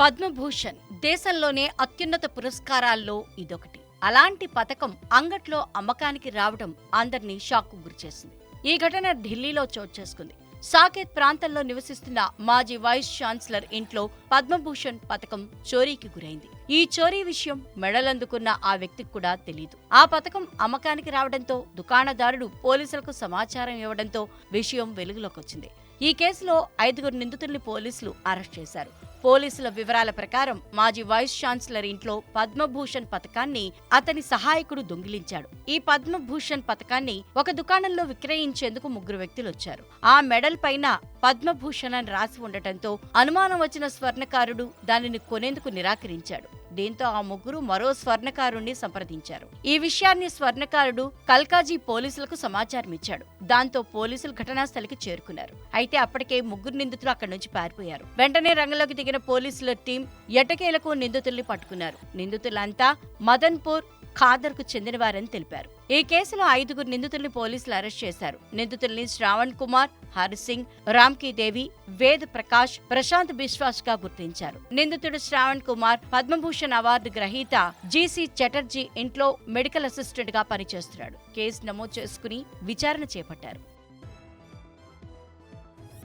పద్మభూషణ్ దేశంలోనే అత్యున్నత పురస్కారాల్లో ఇదొకటి. అలాంటి పథకం అంగట్లో అమ్మకానికి రావడం అందరినీ షాక్కు గురిచేసింది. ఈ ఘటన ఢిల్లీలో చోటు చేసుకుంది. సాకేత్ ప్రాంతంలో నివసిస్తున్న మాజీ వైస్ ఛాన్సలర్ ఇంట్లో పద్మభూషణ్ పథకం చోరీకి గురైంది. ఈ చోరీ విషయం మెడలందుకున్న ఆ వ్యక్తికి కూడా తెలియదు ఆ పథకం అమ్మకానికి రావడంతో దుకాణదారుడు పోలీసులకు సమాచారం ఇవ్వడంతో విషయం వెలుగులోకి వచ్చింది ఈ కేసులో ఐదుగురు నిందితుల్ని పోలీసులు అరెస్ట్ చేశారు. పోలీసుల వివరాల ప్రకారం మాజీ వైస్ ఛాన్సలర్ ఇంట్లో పద్మభూషణ్ పథకాన్ని అతని సహాయకుడు దొంగిలించాడు. ఈ పద్మభూషణ్ పథకాన్ని ఒక దుకాణంలో విక్రయించేందుకు ముగ్గురు వ్యక్తులు వచ్చారు ఆ మెడల్ పైన పద్మభూషణ్ అని రాసి ఉండటంతో అనుమానం వచ్చిన స్వర్ణకారుడు దానిని కొనేందుకు నిరాకరించాడు. దీంతో ఆ ముగ్గురు మరో స్వర్ణకారుణ్ణి సంప్రదించారు. ఈ విషయాన్ని స్వర్ణకారుడు కల్కాజీ పోలీసులకు సమాచారం ఇచ్చాడు. దాంతో పోలీసులు ఘటనా స్థలికి చేరుకున్నారు. అయితే అప్పటికే ముగ్గురు నిందితులు అక్కడి నుంచి పారిపోయారు. వెంటనే రంగంలోకి దిగిన పోలీసుల టీం ఎటకేలకు నిందితుల్ని పట్టుకున్నారు. నిందితులంతా మదన్పూర్ ఖాదర్కు చెందినవారని తెలిపారు. ఈ కేసులో ఐదుగురు నిందితుల్ని పోలీసులు అరెస్ట్ చేశారు. నిందితుల్ని శ్రావణ్ కుమార్ హరిసింగ్ రామ్కీ దేవి వేద్ ప్రకాష్ ప్రశాంత్ బిశ్వాస్గా గుర్తించారు. నిందితుడు శ్రావణ్ కుమార్ పద్మభూషణ్ అవార్డు గ్రహీత జీసీ చటర్జీ ఇంట్లో మెడికల్ అసిస్టెంట్గా పనిచేస్తున్నాడు. కేసు నమోదు చేసుకుని విచారణ చేపట్టారు.